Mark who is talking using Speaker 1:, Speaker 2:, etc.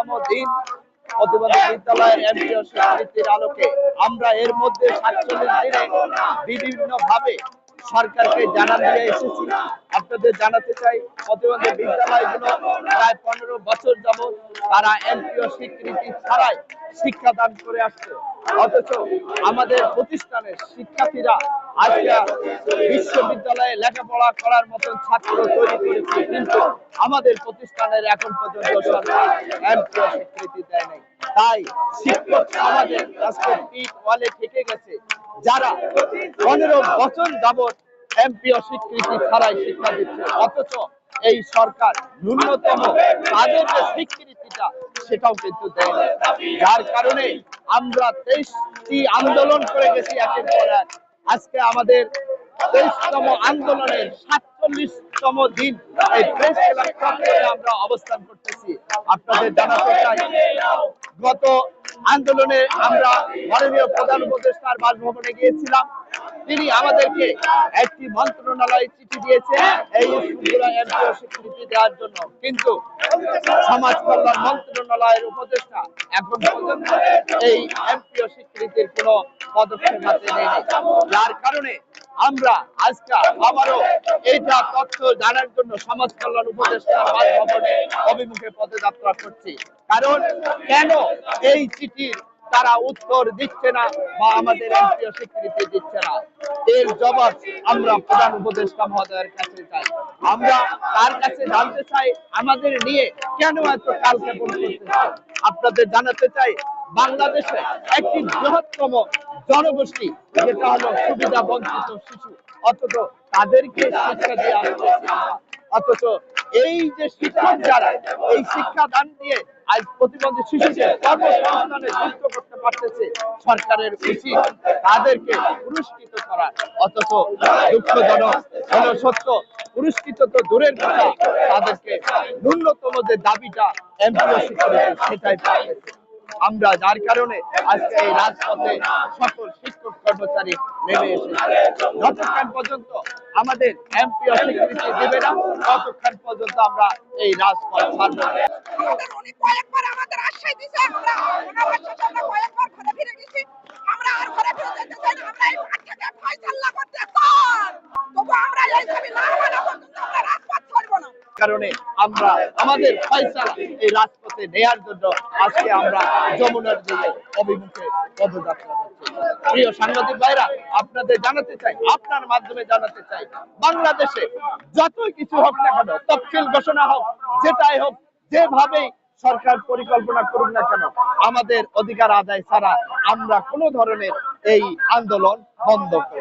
Speaker 1: ন্যূনতম দিন বিদ্যালয়ের আলোকে আমরা এর মধ্যে সাতচল্লিশ দিনে বিভিন্ন ভাবে সরকারকে জানান দিয়ে এসেছি। আপনাদের জানাতে চাই প্রতিবন্ধী বিদ্যালয়গুলো প্রায় পনেরো বছর যাবৎ তারা এমপিও স্বীকৃতি ছাড়াই শিক্ষাদান করে আসছে। অথচ আমাদের প্রতিষ্ঠানের শিক্ষার্থীরা আজকে বিশ্ববিদ্যালয়ে লেখাপড়া করার মতন ছাত্র তৈরি করেছে, কিন্তু আমাদের প্রতিষ্ঠানের এখন পর্যন্ত সরকার এমপিও স্বীকৃতি দেয় নাই তাই শিক্ষক সমাজের আজকে পিঠ ওয়ালে থেকে গেছে। যারা পনেরো বছর যাবৎ এমপিও স্বীকৃতি ছাড়াই শিক্ষা দিচ্ছে, অথচ এই সরকার ন্যূনতম তাদের যে স্বীকৃতিটা, সেটাও কিন্তু দেয় যার কারণে আমরা তেইশটি আন্দোলন করে গেছি একের পর এক। আজকে আমাদের তেইশতম আন্দোলনের সাতচল্লিশতম দিন, এই প্রেস ক্লাব আমরা অবস্থান করতেছি। আপনাদের জানাতে চাই, গত আন্দোলনে আমরা মাননীয় প্রধান উপদেষ্টার বাসভবনে গিয়েছিলাম। তিনি আমাদেরকে একটি মন্ত্রণালয় চিঠি দিয়েছে এই স্কুলগুলো এমপিও স্বীকৃতি দেওয়ার জন্য। কিন্তু সমাজ কল্যাণ মন্ত্রণালয়ের উপদেষ্টা এখন পর্যন্ত এই এমপিও স্বীকৃতির কোনো পদক্ষেপ হাতে নেয়নি। যার কারণে আমরা আজকে আবারও এইটা তথ্য জানার জন্য সমাজ কল্যাণ উপদেষ্টা বাসভবনে অভিমুখে পদযাত্রা করছি। কারণ কেন এই চিঠির তারা উত্তর দিচ্ছে না বা আমাদের এমপিও স্বীকৃতি দিচ্ছে না। এর জবাব আমরা প্রধান উপদেষ্টা মহোদয়ের কাছে চাই। আমরা তার কাছে জানতে চাই, আমাদের নিয়ে কেন এত করতেছে আপনাদের জানাতে চাই, বাংলাদেশে একটি বৃহত্তম জনগোষ্ঠী, যেটা হলো সুবিধা বঞ্চিত শিশু, অথচ তাদেরকে শিক্ষা দিয়ে আসছে। অথচ এই যে শিক্ষক যারা, এই শিক্ষা দান দিয়ে আজ প্রতিবন্ধী শিশুদের কর্মসংস্থানে যুক্ত করতে পারতেছে সরকারের উচিত তাদেরকে পুরস্কৃত করা। অথচ দুঃখজনক হলো সত্য, পুরস্কৃত তো দূরের কথা, তাদেরকে ন্যূনতম যে দাবিটা এমপিও স্বীকৃতি সেটাই আমরা যার কারণে আজকে এই রাজপথে সকল শিক্ষক কর্মচারী নেমে এসেছে। যতক্ষণ পর্যন্ত আমাদের এমপিও স্বীকৃতি দেবে না ততক্ষণ পর্যন্ত আমরা এই রাজপথ ছাড়ব? কারণে আমরা আমাদের ফয়সালা এই রাজপথে নেয়ার জন্য আজকে আমরা যমুনার দিকে অভিমুখে পদযাত্রা প্রিয় সাংবাদিক ভাইরা, আপনাদের জানাতে চাই, আপনার মাধ্যমে জানাতে চাই, বাংলাদেশে যতই কিছু হোক না কেন, তফসিল ঘোষণা হোক, যেটাই হোক, যেভাবেই সরকার পরিকল্পনা করুক না কেন, আমাদের অধিকার আদায় ছাড়া আমরা কোনো ধরনের এই আন্দোলন বন্ধ করব